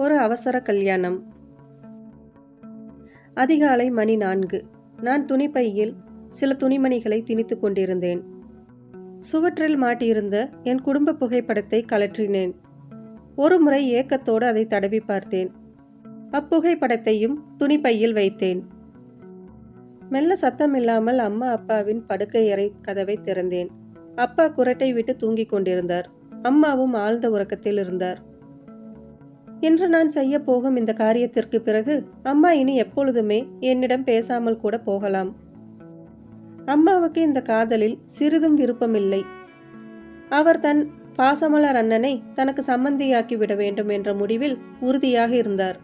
ஒரு அவசர கல்யாணம். அதிகாலை மணி நான்கு. நான் துணிப்பையில் சில துணிமணிகளை திணித்துக் கொண்டிருந்தேன். சுவற்றில் மாட்டியிருந்த என் குடும்ப புகைப்படத்தை கலற்றினேன் ஒரு முறை ஏக்கத்தோடு அதை தடவி பார்த்தேன். அப்புகைப்படத்தையும் துணிப்பையில் வைத்தேன். மெல்ல சத்தமில்லாமல் அம்மா அப்பாவின் படுக்கை அறை கதவை திறந்தேன். அப்பா குரட்டை விட்டு தூங்கிக் கொண்டிருந்தார். அம்மாவும் ஆழ்ந்த உறக்கத்தில் இருந்தார். இன்று நான் செய்ய போகும் இந்த காரியத்திற்கு பிறகு அம்மா இனி எப்பொழுதுமே என்னிடம் பேசாமல் கூட போகலாம். அம்மாவுக்கு இந்த காதலில் சிறிதும் விருப்பமில்லை. அவர் தன் பாசமலர் அண்ணனை தனக்கு சம்மந்தியாக்கி விட வேண்டும் என்ற முடிவில் உறுதியாக இருந்தார்.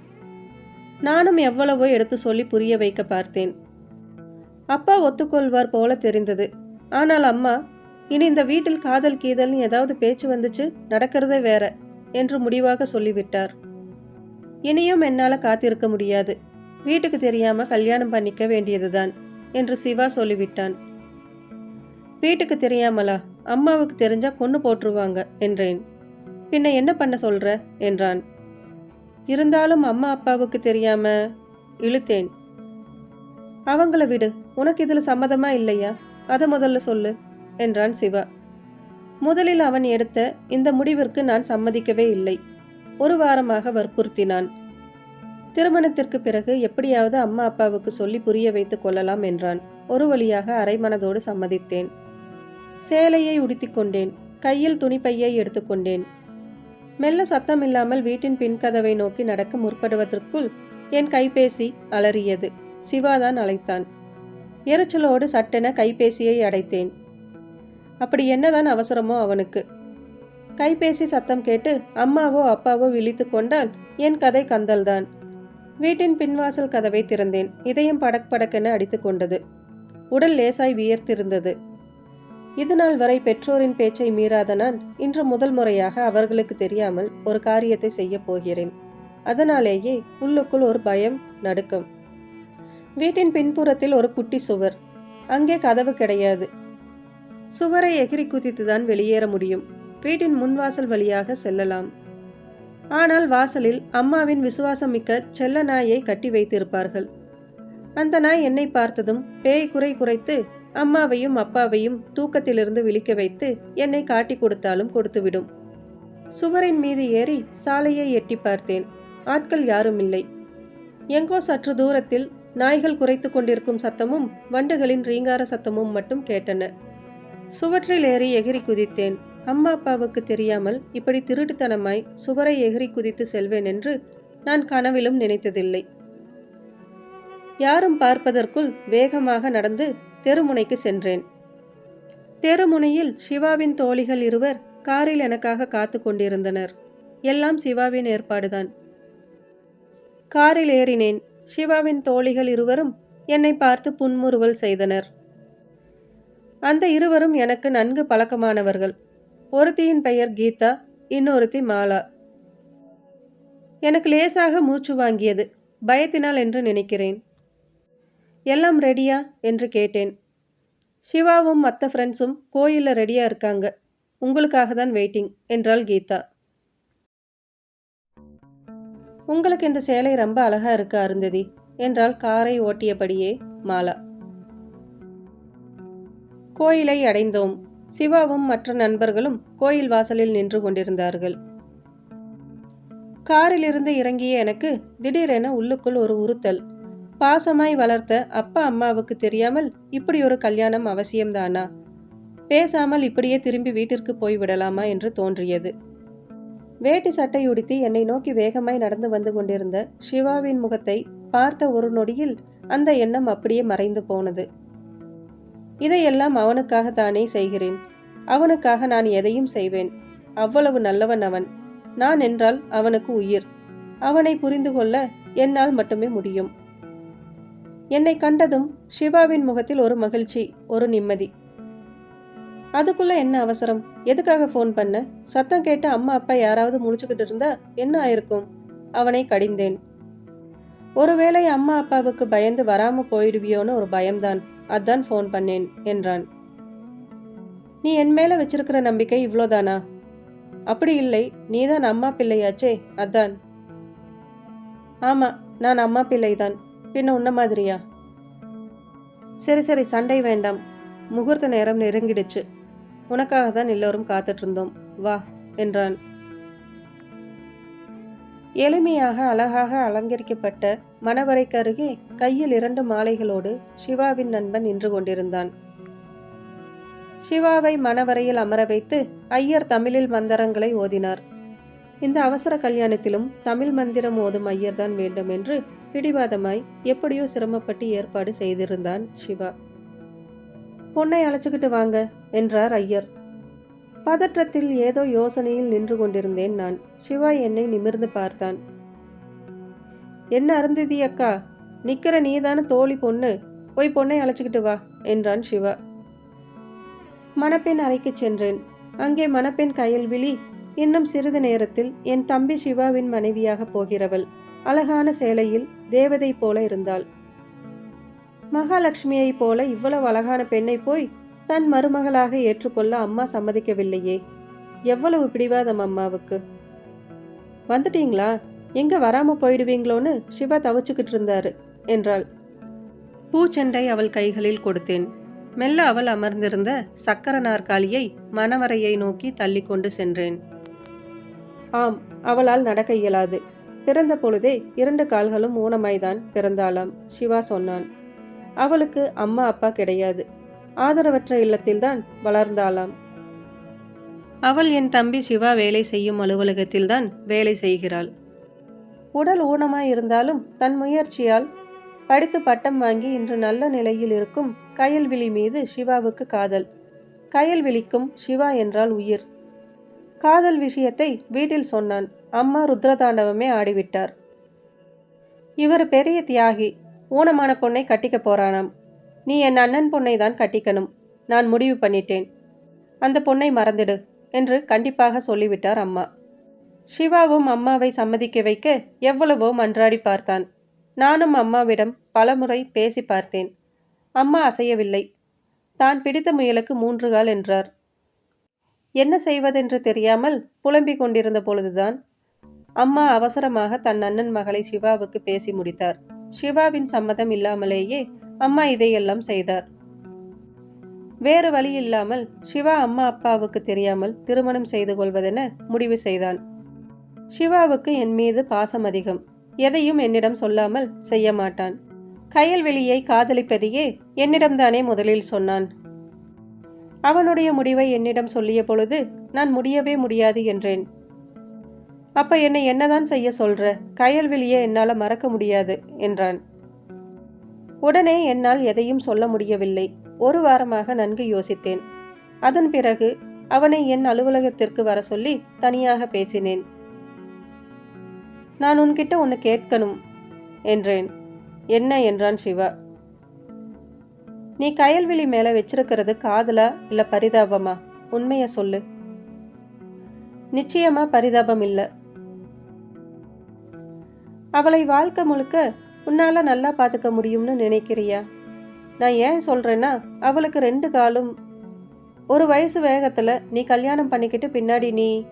நானும் எவ்வளவோ எடுத்து சொல்லி புரிய வைக்க பார்த்தேன். அப்பா ஒத்துக்கொள்வார் போல தெரிந்தது. ஆனால் அம்மா இனி இந்த வீட்டில் காதல் கீதல்னு ஏதாவது பேச்சு வந்துச்சு நடக்கிறதே வேற என்று முடிவாக சொல்லிவிட்டார். இனியும் என்னால் காத்திருக்க முடியாது. வீட்டுக்கு தெரியாம கல்யாணம் பண்ணிக்க வேண்டியதுதான் என்று சிவா சொல்லிவிட்டான். வீட்டுக்கு தெரியாமலா? அம்மாவுக்கு தெரிஞ்சா கொன்று போட்டுருவாங்க என்றேன். பின்ன என்ன பண்ண சொல்ற? என்றான். இருந்தாலும் அம்மா அப்பாவுக்கு தெரியாம இழுத்தேன். அவங்கள விடு. உனக்கு இதில் சம்மதமா இல்லையா? அதை முதல்ல சொல்லு என்றான் சிவா. முதலில் அவன் எடுத்த இந்த முடிவிற்கு நான் சம்மதிக்கவே இல்லை. ஒரு வாரமாக வற்புறுத்தினான். திருமணத்திற்கு பிறகு எப்படியாவது அம்மா அப்பாவுக்கு சொல்லி புரிய வைத்துக் கொள்ளலாம் என்றான். ஒரு வழியாக அரைமனதோடு சம்மதித்தேன். சேலையை உடுத்திக் கொண்டேன். கையில் துணிப்பையை எடுத்துக்கொண்டேன் மெல்ல சத்தம் இல்லாமல் வீட்டின் பின்கதவை நோக்கி நடக்க முற்படுவதற்குள் என் கைபேசி அலறியது. சிவாதான் அழைத்தான். எரிச்சலோடு சட்டென கைபேசியை அடைத்தேன். அப்படி என்னதான் அவசரமோ அவனுக்கு? கைபேசி சத்தம் கேட்டு அம்மாவோ அப்பாவோ விழித்து கொண்டால் என் கதை கந்தல்தான். வீட்டின் பின்வாசல் கதவை திறந்தேன். இதயம் படக் படக்கென அடித்து கொண்டது. உடல் லேசாய் வியர்த்திருந்தது. இதுநாள் வரை பெற்றோரின் பேச்சை மீறாத நான் இன்று முதல் முறையாக அவர்களுக்கு தெரியாமல் ஒரு காரியத்தை செய்ய போகிறேன். அதனாலேயே உள்ளுக்குள் ஒரு பயம் நடுக்கம். வீட்டின் பின்புறத்தில் ஒரு குட்டி சுவர். அங்கே கதவு கிடையாது. சுவரை எகிரி குதித்துதான் வெளியேற முடியும். வீட்டின் முன்வாசல் வழியாக செல்லலாம். ஆனால் வாசலில் அம்மாவின் விசுவாசமிக்க செல்ல நாயை கட்டி வைத்திருப்பார்கள். அந்த நாய் என்னை பார்த்ததும் பேய் குறை குறைத்து அம்மாவையும் அப்பாவையும் தூக்கத்திலிருந்து விழிக்க வைத்து என்னை காட்டி கொடுத்தாலும் கொடுத்துவிடும். சுவரின் மீது ஏறி சாலையை எட்டி பார்த்தேன். ஆட்கள் யாரும் இல்லை எங்கோ சற்று தூரத்தில் நாய்கள் குறைத்து கொண்டிருக்கும் சத்தமும் வண்டுகளின் ரீங்கார சத்தமும் மட்டும் கேட்டன. சுவற்றில் ஏறி எகிரி குதித்தேன். அம்மா அப்பாவுக்கு தெரியாமல் இப்படி திருட்டுத்தனமாய் சுவரை எகிரி குதித்து செல்வேன் என்று நான் கனவிலும் நினைத்ததில்லை. யாரும் பார்ப்பதற்குள் வேகமாக நடந்து தெருமுனைக்கு சென்றேன். தெருமுனையில் சிவாவின் தோழிகள் இருவர் காரில் எனக்காக காத்து கொண்டிருந்தனர். எல்லாம் சிவாவின் ஏற்பாடுதான். காரில் ஏறினேன். சிவாவின் தோழிகள் இருவரும் என்னை பார்த்து புன்முறுவல் செய்தனர். அந்த இருவரும் எனக்கு நன்கு பழக்கமானவர்கள். ஒருத்தியின் பெயர் கீதா இன்னொருத்தி மாலா. எனக்கு லேசாக மூச்சு வாங்கியது. பயத்தினால் என்று நினைக்கிறேன். எல்லாம் ரெடியா என்று கேட்டேன். சிவாவும் மற்ற ஃப்ரெண்ட்ஸும் கோயிலில் ரெடியாக இருக்காங்க. உங்களுக்காக தான் வெயிட்டிங் என்றாள் கீதா. உங்களுக்கு இந்த சேலை ரொம்ப அழகா இருக்கு அருந்ததி என்றால் காரை ஓட்டியபடியே மாலா. கோயிலை அடைந்தோம். சிவாவும் மற்ற நண்பர்களும் கோயில் வாசலில் நின்று கொண்டிருந்தார்கள். காரிலிருந்து இறங்கிய எனக்கு திடீரென உள்ளுக்குள் ஒரு உறுத்தல். பாசமாய் வளர்த்த அப்பா அம்மாவுக்கு தெரியாமல் இப்படி ஒரு கல்யாணம் அவசியம்தானா? பேசாமல் இப்படியே திரும்பி வீட்டிற்கு போய் விடலாமா என்று தோன்றியது. வேட்டி சட்டை உடுத்தி என்னை நோக்கி வேகமாய் நடந்து வந்து கொண்டிருந்த சிவாவின் முகத்தை பார்த்த ஒரு நொடியில் அந்த எண்ணம் அப்படியே மறைந்து போனது. இதையெல்லாம் அவனுக்காக தானே செய்கிறேன். அவனுக்காக நான் எதையும் செய்வேன். அவ்வளவு நல்லவன் அவன். நான் என்றால் அவனுக்கு உயிர். அவனை புரிந்து கொள்ள என்னால் மட்டுமே முடியும். என்னை கண்டதும் சிவாவின் முகத்தில் ஒரு மகிழ்ச்சி ஒரு நிம்மதி. அதுக்குள்ள என்ன அவசரம்? எதுக்காக ஃபோன் பண்ண? சத்தம் கேட்டு அம்மா அப்பா யாராவது முடிச்சுக்கிட்டு இருந்தா என்ன ஆயிருக்கும்? அவனை கடிந்தேன். ஒருவேளை அம்மா அப்பாவுக்கு பயந்து வராம போயிடுவியோன்னு ஒரு பயம்தான். அதான் ஃபோன் பண்ணேன் என்றான். நீ என் மேல வச்சிருக்கிற நம்பிக்கை இவ்வளோதானா? அப்படி இல்லை நீதான் அம்மா பிள்ளையாச்சே அதான். ஆமாம் நான் அம்மா பிள்ளைதான் பின்ன உன்ன மாதிரியா? சரி சரி சண்டை வேண்டாம். முகூர்த்த நேரம் நெருங்கிடுச்சு. உனக்காக தான் எல்லோரும் காத்துட்டு இருந்தோம். வா என்றான். எளிமையாக அழகாக அலங்கரிக்கப்பட்ட மணவரைக்கு அருகே கையில் இரண்டு மாலைகளோடு சிவாவின் நண்பன் நின்று கொண்டிருந்தான். சிவாவை மணவரையில் அமர வைத்து ஐயர் தமிழில் மந்திரங்களை ஓதினார். இந்த அவசர கல்யாணத்திலும் தமிழ் மந்திரம் ஓதும் ஐயர் தான் வேண்டும் என்று பிடிவாதமாய் எப்படியோ சிரமப்பட்டு ஏற்பாடு செய்திருந்தான் சிவா. பொண்ணை அழைச்சுக்கிட்டு வாங்க என்றார் ஐயர். பதற்றத்தில் ஏதோ யோசனையில் நின்று கொண்டிருந்தேன் நான். சிவா என்னை நிமிர்ந்து பார்த்தான். என்ன அருந்ததி அக்கா? நிக்கிற நீதான தோழி பொண்ணு? போய் பொண்ணை அழைச்சிக்கிட்டு வா என்றான் சிவா. மணப்பெண் அறைக்கு சென்றேன். அங்கே மணப்பெண் கயல்விழி இன்னும் சிறிது நேரத்தில் என் தம்பி சிவாவின் மனைவியாக போகிறவள். அழகான சேலையில் தேவதை போல இருந்தாள். மகாலட்சுமியைப் போல இவ்வளவு அழகான பெண்ணை போய் தன் மருமகளாக ஏற்றுக்கொள்ள அம்மா சம்மதிக்கவில்லையே. எவ்வளவு பிடிவாதம் அம்மாவுக்கு. வந்துட்டீங்களா? எங்க வராம போயிடுவீங்களோன்னு சிவா தவிச்சுக்கிட்டு இருந்தாரு என்றாள். பூச்செண்டை அவள் கைகளில் கொடுத்தேன். மெல்ல அவள் அமர்ந்திருந்த சக்கர நாற்காலியை மணவரையை நோக்கி தள்ளி கொண்டு சென்றேன். ஆம் அவளால் நடக்க இயலாது. பிறந்த பொழுதே இரண்டு கால்களும் ஊனமாய்தான் பிறந்தாளாம் சிவா சொன்னான். அவளுக்கு அம்மா அப்பா கிடையாது. ஆதரவற்ற இல்லத்தில்தான் வளர்ந்தாளாம். அவள் என் தம்பி சிவா வேலை செய்யும் அலுவலகத்தில்தான் வேலை செய்கிறாள். உடல் ஊனமாய் இருந்தாலும் தன் முயற்சியால் படித்து பட்டம் வாங்கி இன்று நல்ல நிலையில் இருக்கும் கயல்விழி மீது சிவாவுக்கு காதல். கயல்விழிக்கும் சிவா என்றால் உயிர். காதல் விஷயத்தை வீட்டில் சொன்னான். அம்மா ருத்ரதாண்டவமே ஆடிவிட்டார். இவர் பெரிய தியாகி ஊனமான பொண்ணை கட்டிக்க போறானாம். நீ என் அண்ணன் பொண்ணை தான் கட்டிக்கணும். நான் முடிவு பண்ணிட்டேன். அந்த பொண்ணை மறந்துடு என்று கண்டிப்பாக சொல்லிவிட்டார் அம்மா. சிவாவும் அம்மாவை சம்மதிக்க வைக்க எவ்வளவோ மன்றாடி பார்த்தான். நானும் அம்மாவிடம் பலமுறை பேசி பார்த்தேன். அம்மா அசையவில்லை. தான் பிடித்த முயலுக்கு மூன்று கால் என்றார். என்ன செய்வதென்று தெரியாமல் புலம்பிக் கொண்டிருந்த பொழுதுதான் அம்மா அவசரமாக தன் அண்ணன் மகளை சிவாவுக்கு பேசி முடித்தார். சிவாவின் சம்மதம் இல்லாமலேயே அம்மா இதையெல்லாம் செய்தார். வேறு வழி இல்லாமல் சிவா அம்மா அப்பாவுக்கு தெரியாமல் திருமணம் செய்து கொள்வதென முடிவு செய்தான். சிவாவுக்கு என் மீது பாசம் அதிகம். எதையும் என்னிடம் சொல்லாமல் செய்ய மாட்டான். கயல்வெளியை காதலிப்பதையே என்னிடம்தானே முதலில் சொன்னான். அவனுடைய முடிவை என்னிடம் சொல்லிய பொழுது நான் முடியவே முடியாது என்றேன். அப்ப என்னை என்னதான் செய்ய சொல்ற? கயல்வெளியை என்னால் மறக்க முடியாது என்றான். உடனே என்னால் எதையும் சொல்ல முடியவில்லை. ஒரு வாரமாக நன்கு யோசித்தேன். அதன் பிறகு அவனை என் அலுவலகத்திற்கு வர சொல்லி தனியாக பேசினேன். நான் உன்கிட்ட ஒன்று கேட்கணும் என்றேன். என்ன என்றான் சிவா. நீ கயல்விழி மேலே வச்சிருக்கிறது காதலா இல்லை பரிதாபமா? உண்மைய சொல்லு. நிச்சயமா பரிதாபம் இல்லை. அவளை வாழ்க்கை முழுக்க உன்னால் நல்லா பார்த்துக்க முடியும்னு நினைக்கிறியா? நான் ஏன் சொல்கிறேன்னா அவளுக்கு ரெண்டு காலும். ஒரு வயசு வேகத்தில் நீ கல்யாணம் பண்ணிக்கிட்டு பின்னாடி நீ.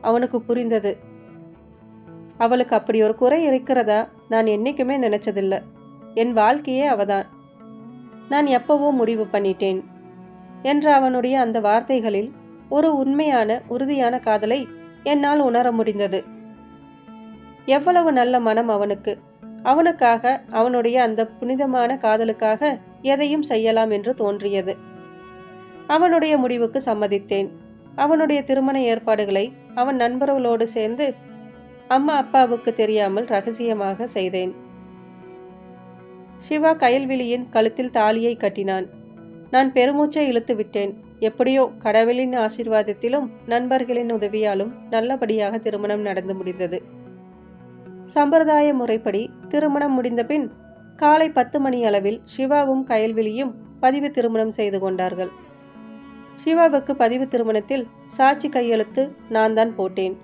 அவனுக்கு புரிந்தது. அவளுக்கு அப்படி ஒரு குறை இருக்கிறதா நான் என்றைக்குமே நினச்சதில்லை. என் வாழ்க்கையே அவதான். நான் எப்பவோ முடிவு பண்ணிட்டேன். என்ற அவனுடைய அந்த வார்த்தைகளில் ஒரு உண்மையான உறுதியான காதலை என்னால் உணர முடிந்தது. எவ்வளவு நல்ல மனம் அவனுக்கு. அவனுக்காக அவனுடைய அந்த புனிதமான காதலுக்காக எதையும் செய்யலாம் என்று தோன்றியது. அவனுடைய முடிவுக்கு சம்மதித்தேன். அவனுடைய திருமண ஏற்பாடுகளை அவன் நண்பர்களோடு சேர்ந்து அம்மா அப்பாவுக்கு தெரியாமல் ரகசியமாக செய்தேன். சிவா கயல்விழியின் கழுத்தில் தாலியை கட்டினான். நான் பெருமூச்சை இழுத்து விட்டேன். எப்படியோ கடவுளின் ஆசீர்வாதத்திலும் நண்பர்களின் உதவியாலும் நல்லபடியாக திருமணம் நடந்து முடிந்தது. சம்பிரதாய முறைப்படி திருமணம் முடிந்த பின் காலை பத்து மணி அளவில் சிவாவும் கயல்விழியும் பதிவு திருமணம் செய்து கொண்டார்கள். சிவாவுக்கு பதிவு திருமணத்தில் சாட்சி கையெழுத்து நான் தான் போட்டேன்.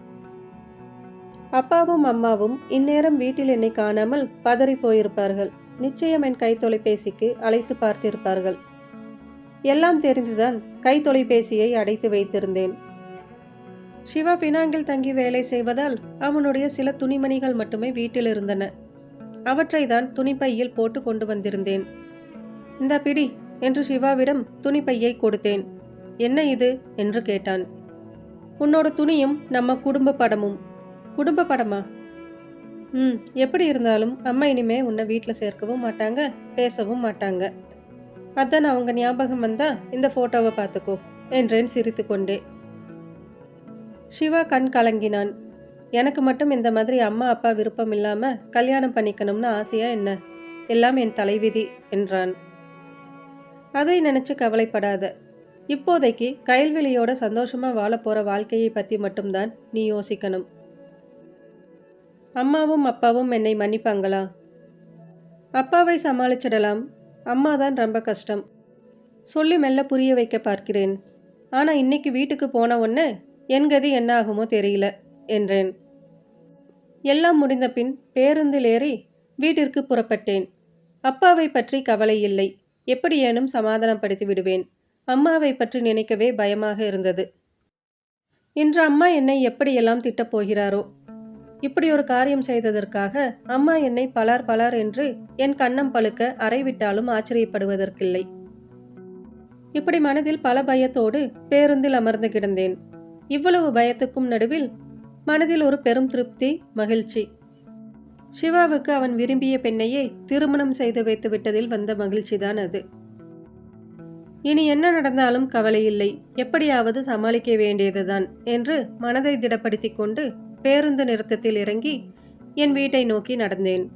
அப்பாவும் அம்மாவும் இந்நேரம் வீட்டில் என்னை காணாமல் பதறி போயிருப்பார்கள். நிச்சயம் என் கை தொலைபேசிக்கு அழைத்து பார்த்திருப்பார்கள். எல்லாம் தெரிந்துதான் கை தொலைபேசியை அடைத்து வைத்திருந்தேன். சிவா பினாங்கில் தங்கி வேலை செய்வதால் அவனுடைய சில துணிமணிகள் மட்டுமே வீட்டில் இருந்தன. அவற்றை தான் துணிப்பையில் போட்டு கொண்டு வந்திருந்தேன். இந்த பிடி என்று சிவாவிடம் துணிப்பையை கொடுத்தேன். என்ன இது? என்று கேட்டான். உன்னோட துணியும் நம்ம குடும்ப படமும். குடும்ப படமா? ம் எப்படி இருந்தாலும் அம்மா இனிமே உன்னை வீட்டில் சேர்க்கவும் மாட்டாங்க பேசவும் மாட்டாங்க. அதான் அவங்க ஞாபகம் வந்தா இந்த ஃபோட்டோவை பார்த்துக்கோ என்றேன் சிரித்துக்கொண்டே. சிவா கண் கலங்கினான். எனக்கு மட்டும் இந்த மாதிரி அம்மா அப்பா விருப்பம் இல்லாம கல்யாணம் பண்ணிக்கணும்னு ஆசையா என்ன? எல்லாம் என் தலைவிதி என்றான். அதை நினைச்சு கவலைப்படாத. இப்போதைக்கு கயல்வெளியோட சந்தோஷமா வாழ வாழ்க்கையை பத்தி மட்டும்தான் நீ யோசிக்கணும். அம்மாவும் அப்பாவும் என்னை மன்னிப்பாங்களா? அப்பாவை சமாளிச்சிடலாம். அம்மா தான் ரொம்ப கஷ்டம். சொல்லி மெல்ல புரிய வைக்க பார்க்கிறேன். ஆனால் இன்னைக்கு வீட்டுக்கு போன உடனே என் கதி என்னாகுமோ தெரியல என்றேன். எல்லாம் முடிந்த பின் பேருந்தில் ஏறி வீட்டிற்கு புறப்பட்டேன். அப்பாவை பற்றி கவலை இல்லை எப்படியேனும் சமாதானப்படுத்தி விடுவேன். அம்மாவை பற்றி நினைக்கவே பயமாக இருந்தது. இன்று அம்மா என்னை எப்படியெல்லாம் திட்டப் போகிறாரோ? இப்படி ஒரு காரியம் செய்ததற்காக அம்மா என்னை பலார் பலார் என்று என் கண்ணம் பழுக்க அறைவிட்டாலும் ஆச்சரியப்படுவதற்கில்லை. இப்படி மனதில் பல பயத்தோடு பேருந்தில் அமர்ந்து கிடந்தேன். இவ்வளவு பயத்துக்கும் நடுவில் மனதில் ஒரு பெரும் திருப்தி மகிழ்ச்சி. சிவாவுக்கு அவன் விரும்பிய பெண்ணையே திருமணம் செய்து வைத்து விட்டதில் வந்த மகிழ்ச்சிதான் அது. இனி என்ன நடந்தாலும் கவலையில்லை எப்படியாவது சமாளிக்க வேண்டியதுதான் என்று மனதை திடப்படுத்திக் கொண்டு பேருந்து நிறுத்தத்தில் இறங்கி என் வீட்டை நோக்கி நடந்தேன்.